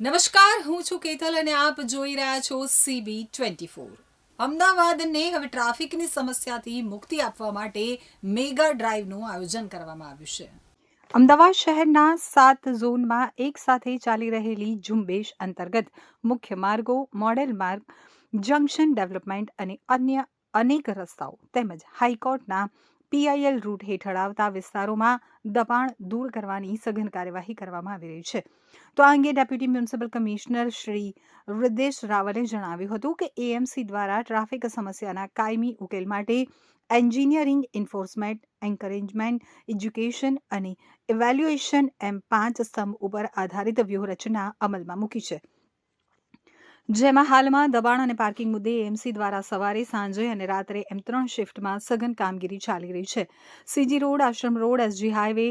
નમસ્કાર, હું છું કેતલ અને આપ જોઈ રહ્યા છો સીબી ટ્વેન્ટી ફોર અમદાવાદને હવે ટ્રાફિકની સમસ્યાથી મુક્તિ આપવા માટે મેગા ડ્રાઈવનું આયોજન કરવામાં આવ્યું છે. અમદાવાદ શહેરના સાત ઝોનમાં એક સાથે ચાલી રહેલી ઝુંબેશ અંતર્ગત મુખ્ય માર્ગો, મોડેલ માર્ગ, જંકશન ડેવલપમેન્ટ અને અન્ય અનેક રસ્તાઓ તેમજ હાઈકોર્ટના પીઆઈએલ રૂટ હેઠળ આવતા વિસ્તારોમાં દબાણ દૂર કરવાની સઘન કાર્યવાહી કરવામાં આવી રહી છે. તો આ અંગે deputy municipal commissioner Shri Hridesh રાવલે જણાવ્યું હતું કે એએમસી દ્વારા ટ્રાફિક સમસ્યાના કાયમી ઉકેલ માટે એન્જિનિયરિંગ એન્ફોર્સમેન્ટ, એન્કરેજમેન્ટ, એજ્યુકેશન અને ઇવેલ્યુએશન એમ પાંચ સ્તંભ ઉપર આધારિત વ્યૂહરચના અમલમાં મૂકી છે. જેમાં હાલમાં દબાણ અને પાર્કિંગ મુદ્દે એએમસી દ્વારા સવારે, સાંજે અને રાત્રે એમ ત્રણ શિફ્ટમાં સઘન કામગીરી ચાલી રહી છે. CG road, Ashram road SG highway,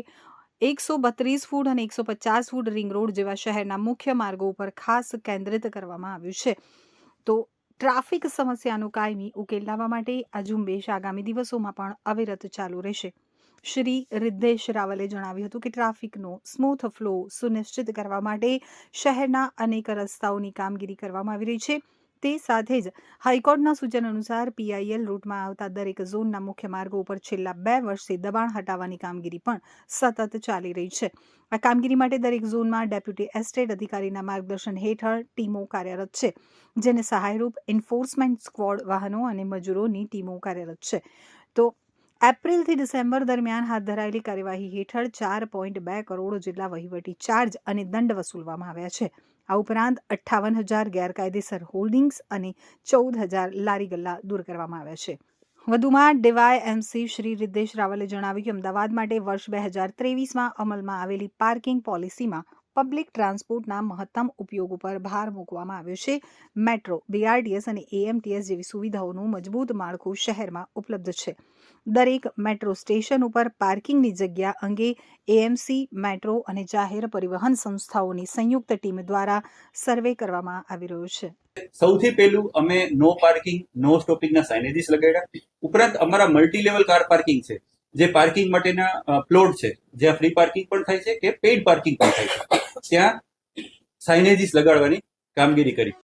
એકસો બત્રીસ ફૂટ અને એકસો પચાસ ફૂટ રિંગ રોડ જેવા શહેરના મુખ્ય માર્ગો ઉપર ખાસ કેન્દ્રિત કરવામાં આવ્યું છે. તો ટ્રાફિક સમસ્યાનો કાયમી ઉકેલ લાવવા માટે આ ઝુંબેશ આગામી દિવસોમાં પણ અવિરત ચાલુ રહેશે. શ્રી રિદ્ધેશ રાવલે જણાવ્યું હતું કે ટ્રાફિકનો સ્મૂથ ફ્લો સુનિશ્ચિત કરવા માટે શહેરના અનેક રસ્તાઓની કામગીરી કરવામાં આવી રહી છે. તે સાથે જ હાઈકોર્ટના સૂચન અનુસાર પીઆઈએલ રૂટમાં આવતા દરેક ઝોનના મુખ્ય માર્ગો ઉપર છેલ્લા બે વર્ષથી દબાણ હટાવવાની કામગીરી પણ સતત ચાલી રહી છે. આ કામગીરી માટે દરેક ઝોનમાં ડેપ્યુટી એસ્ટેટ અધિકારીના માર્ગદર્શન હેઠળ ટીમો કાર્યરત છે, જેને સહાયરૂપ એન્ફોર્સમેન્ટ સ્ક્વોડ વાહનો અને મજૂરોની ટીમો કાર્યરત છે. તો એપ્રિલથી ડિસેમ્બર દરમિયાન હાથ ધરાયેલી કાર્યવાહી હેઠળ ચાર પોઈન્ટ બે કરોડ જેટલા વહીવટી ચાર્જ અને દંડ વસૂલવામાં આવ્યા છે. આ ઉપરાંત અઠ્ઠાવન હજાર ગેરકાયદેસર હોલ્ડિંગ્સ અને ચૌદ હજાર લારી ગલ્લા દૂર કરવામાં આવ્યા છે. વધુમાં ડીવાય એમસી શ્રી રિદ્દેશ રાવલે જણાવ્યું કે અમદાવાદ માટે વર્ષ બે હજાર ત્રેવીસમાં અમલમાં આવેલી પાર્કિંગ પોલિસીમાં પબ્લિક ટ્રાન્સપોર્ટના મહત્તમ ઉપયોગ ઉપર ભાર મૂકવામાં આવ્યો છે. મેટ્રો બીઆરટીએસ અને એએમટીએસ જેવી સુવિધાઓનું મજબૂત માળખું શહેરમાં ઉપલબ્ધ છે. દરેક મેટ્રો સ્ટેશન ઉપર પાર્કિંગની જગ્યા અંગે એએમસી મેટ્રો અને જાહેર પરિવહન સંસ્થાઓની સંયુક્ત ટીમ દ્વારા સર્વે કરવામાં આવી રહ્યો છે. સૌથી પહેલું અમે નો પાર્કિંગ, નો સ્ટોપિંગના સાઇનેજીસ લગાડ્યા. ઉપરાંત અમારા મલ્ટી લેવલ કાર પાર્કિંગ છે. જે પાર્કિંગ માટેના પ્લોટ છે, જ્યાં ફ્રી પાર્કિંગ પણ થાય છે કે પેઇડ પાર્કિંગ પણ થાય છે. ત્યાં સાઇનેજીસ લગાડવાની કામગીરી કરી.